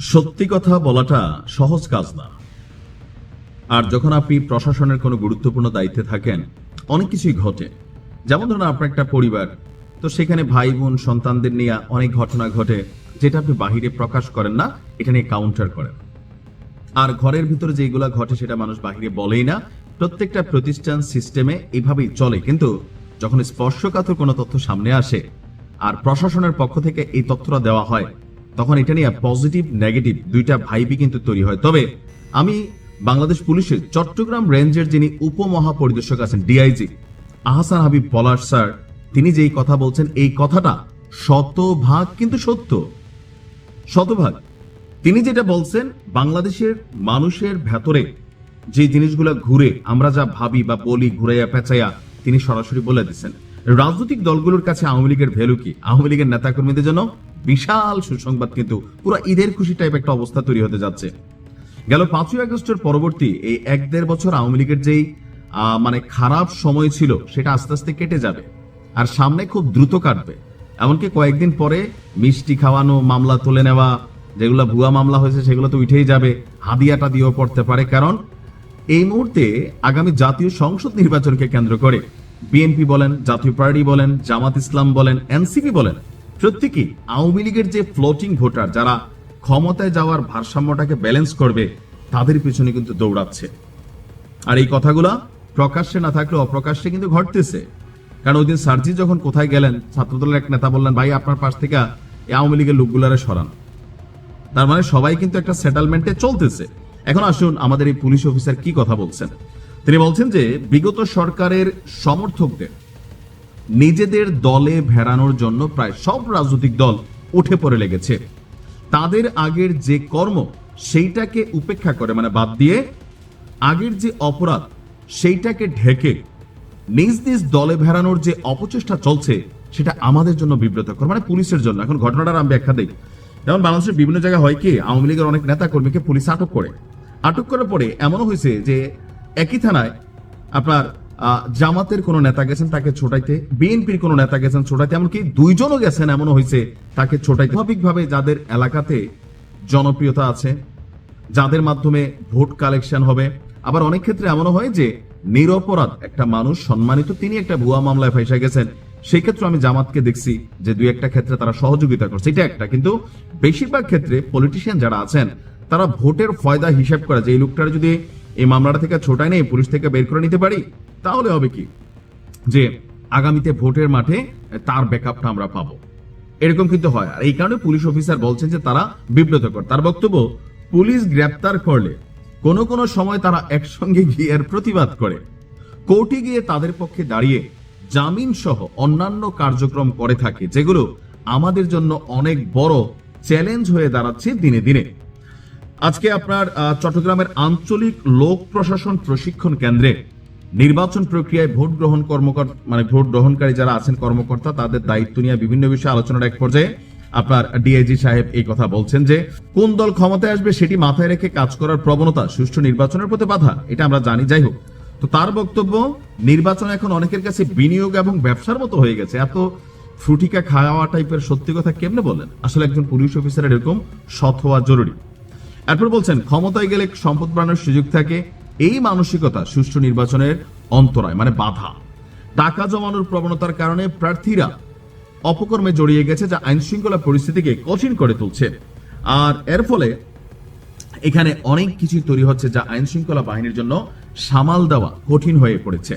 সত্যি কথা বলাটা সহজ কাজ না। আর যখন আপনি প্রশাসনের কোনো গুরুত্বপূর্ণ দায়িত্বে থাকেন, অনেক কিছুই ঘটে। যেমন ধরুন আপনার একটা পরিবার, তো সেখানে ভাই বোন সন্তানদের নিয়ে অনেক ঘটনা ঘটে, যেটা আপনি বাহিরে প্রকাশ করেন না, এটা নিয়ে কাউন্টার করেন। আর ঘরের ভিতরে যেগুলো ঘটে, সেটা মানুষ বাহিরে বলেই না। প্রত্যেকটা প্রতিষ্ঠান সিস্টেমে এইভাবেই চলে। কিন্তু যখন স্পর্শকাতর কোনো তথ্য সামনে আসে, আর প্রশাসনের পক্ষ থেকে এই তথ্যটা দেওয়া হয় তখন এটা নিয়ে পজিটিভ নেগেটিভ দুইটা ভাইবই কিন্তু তৈরি হয়। তবে আমি বাংলাদেশ পুলিশের চট্টগ্রাম রেঞ্জের যিনি উপমহাপরিদর্শক আছেন ডিআইজি আহসান হাবিব পলাশ স্যার, তিনি যেই কথা বলছেন, এই কথাটা শতভাগ কিন্তু সত্য। শতভাগ। তিনি যেটা বলছেন, বাংলাদেশের মানুষের ভেতরে যে জিনিসগুলো ঘুরে, আমরা যা ভাবি বা বলি, ঘুরাইয়া পেঁচাইয়া, তিনি সরাসরি বলে দিচ্ছেন। রাজনৈতিক দলগুলোর কাছে আওয়ামী লীগের ভ্যালু কি? আওয়ামী লীগের নেতাকর্মীদের জন্য বিশাল সুসংবাদ, কিন্তু পুরো ঈদের খুশি টাইপ একটা অবস্থা তৈরি হতে যাচ্ছে। গেল পাঁচই আগস্টের পরবর্তী এই এক দেড় বছর আওয়ামী লীগের যেই মানে খারাপ সময় ছিল, সেটা আস্তে আস্তে কেটে যাবে। আর সামনে খুব দ্রুত কাটবে। এমনকি কয়েকদিন পরে মিষ্টি খাওয়ানো, মামলা তুলে নেওয়া, যেগুলো ভুয়া মামলা হয়েছে, সেগুলো তো উঠেই যাবে। হাদিয়াটা দিয়েও পড়তে পারে, কারণ এই মুহূর্তে আগামী জাতীয় সংসদ নির্বাচনকে কেন্দ্র করে বিএনপি বলেন, জাতীয় পার্টি বলেন, জামাত ইসলাম বলেন, এনসিপি বলেন প্রত্যেকেই আওয়ামী লীগের যে ফ্লোটিং ভোটার যারা ক্ষমতায় যাওয়ার ভারসাম্যটাকে ব্যালেন্স করবে, তাদের পিছনে কিন্তু দৌড়াচ্ছে। আর এই কথাগুলা প্রকাশ্যে না থাকলে অপ্রকাশ্যে কিন্তু ঘটতেছে। কারণ ওই দিন সার্জি যখন কোথায় গেলেন, ছাত্রদলের এক নেতা বললেন, ভাই, আপনার পাশ থেকে আওয়ামী লীগের লোকগুলারে সরান। তার মানে সবাই কিন্তু একটা সেটেলমেন্টে চলতেছে। এখন আসুন আমাদের এই পুলিশ অফিসার কি কথা বলছেন? তিনি বলছেন যে, বিগত সরকারের সমর্থকদের নিজেদের দলে ভেড়ানোর জন্য প্রায় সব রাজনৈতিক দল উঠে পড়ে লেগেছে। তাদের আগের যে কর্ম, সেইটাকে উপেক্ষা করে মানে বাদ দিয়ে আগের যে অপরাধ, সেইটাকে ঢেকে নিজ নিজ দলে ভেড়ানোর যে অপচেষ্টা চলছে, সেটা আমাদের জন্য বিব্রতকর মানে পুলিশের জন্য। এখন ঘটনাটার আমি ব্যাখ্যা দিই। যেমন বাংলাদেশের বিভিন্ন জায়গায় হয় কি, আওয়ামী লীগের অনেক নেতা কর্মীকে পুলিশ আটক করে। আটক করার পরে এমনও হয়েছে যে একই থানায় আপনার জামাতের কোন নেতা গেছেন, তাকে ছোটাইতে, বিএনপির কোন নেতা গেছেন ছোটাইতে, এমনকি দুইজনও গেছেন এমনও হয়েছে, তাকে ছোটাইতে। স্বাভাবিকভাবে যাদের এলাকাতে জনপ্রিয়তা আছে, যাদের মাধ্যমে ভোট কালেকশন হবে, আবার অনেক ক্ষেত্রে এমনও হয় যে নিরপরাধ একটা মানুষ, সম্মানিত, তিনি একটা ভুয়া মামলায় ফাইসা গেছেন। সেই ক্ষেত্রে আমি জামাতকে দেখছি যে দুই একটা ক্ষেত্রে তারা সহযোগিতা করছে। এটা একটা, কিন্তু বেশিরভাগ ক্ষেত্রে পলিটিশিয়ান যারা আছেন, তারা ভোটের ফয়দা হিসাব করে যে, এই লোকটার যদি এই মামলাটা থেকে ছোটাই নেই, পুলিশ থেকে বের করে নিতে পারি তাহলে হবে কি? যে আগামীতে ভোটের মাঠে তার ব্যাকআপটা আমরা পাবো। এরকম কিন্তু হয়। আর এই কারণে পুলিশ অফিসার বলছেন যে তারা বিব্রতকর। তার বক্তব্য, পুলিশ গ্রেপ্তার করলে কোনো কোনো সময় তারা একসঙ্গে গিয়ে প্রতিবাদ করে। কোর্টে গিয়ে তাদের পক্ষে দাঁড়িয়ে জামিন সহ অন্যান্য কার্যক্রম করে থাকে, যেগুলো আমাদের জন্য অনেক বড় চ্যালেঞ্জ হয়ে দাঁড়াচ্ছে দিনে দিনে। আজকে আপনার চট্টগ্রামের আঞ্চলিক লোক প্রশাসন প্রশিক্ষণ কেন্দ্রে নির্বাচন প্রক্রিয়ায় ভোট গ্রহণ কর্মকর্তা মানে ভোট গ্রহণকারী যারা আছেন কর্মকর্তা, তাদের দায়িত্ব নিয়ে বিভিন্ন বিষয়ে আলোচনার এক পর্যায়ে আপনার ডিআইজি সাহেব এই কথা বলছেন যে, কোন দল ক্ষমতায় আসবে সেটি মাথায় রেখে কাজ করার প্রবণতা সুষ্ঠু নির্বাচনের প্রতি বাধা, এটা আমরা জানি, যাই হোক। তো তার বক্তব্য, নির্বাচন এখন অনেকের কাছে বিনিয়োগ এবং ব্যবসার মতো হয়ে গেছে। এত ফ্রুটিকা খাওয়া টাইপের সত্যি কথা কেমনে বলেন? আসলে একজন পুলিশ অফিসারের এরকম সৎ হওয়া জরুরি। এরপর বলছেন, ক্ষমতায় গেলে সম্পদ বাড়ানোর সুযোগ থাকে এই মানসিকতা সুষ্ঠু নির্বাচনের অন্তরায় মানে বাধা। টাকা জমানোর প্রবণতার কারণে প্রার্থীরা অপকর্মে জড়িয়ে গেছে যা আইন শৃঙ্খলা পরিস্থিতিকে কঠিন করে তুলছে। আর এর ফলে এখানে অনেক কিছু তৈরি হচ্ছে যা আইন শৃঙ্খলা বাহিনীর জন্য সামাল দেওয়া কঠিন হয়ে পড়েছে।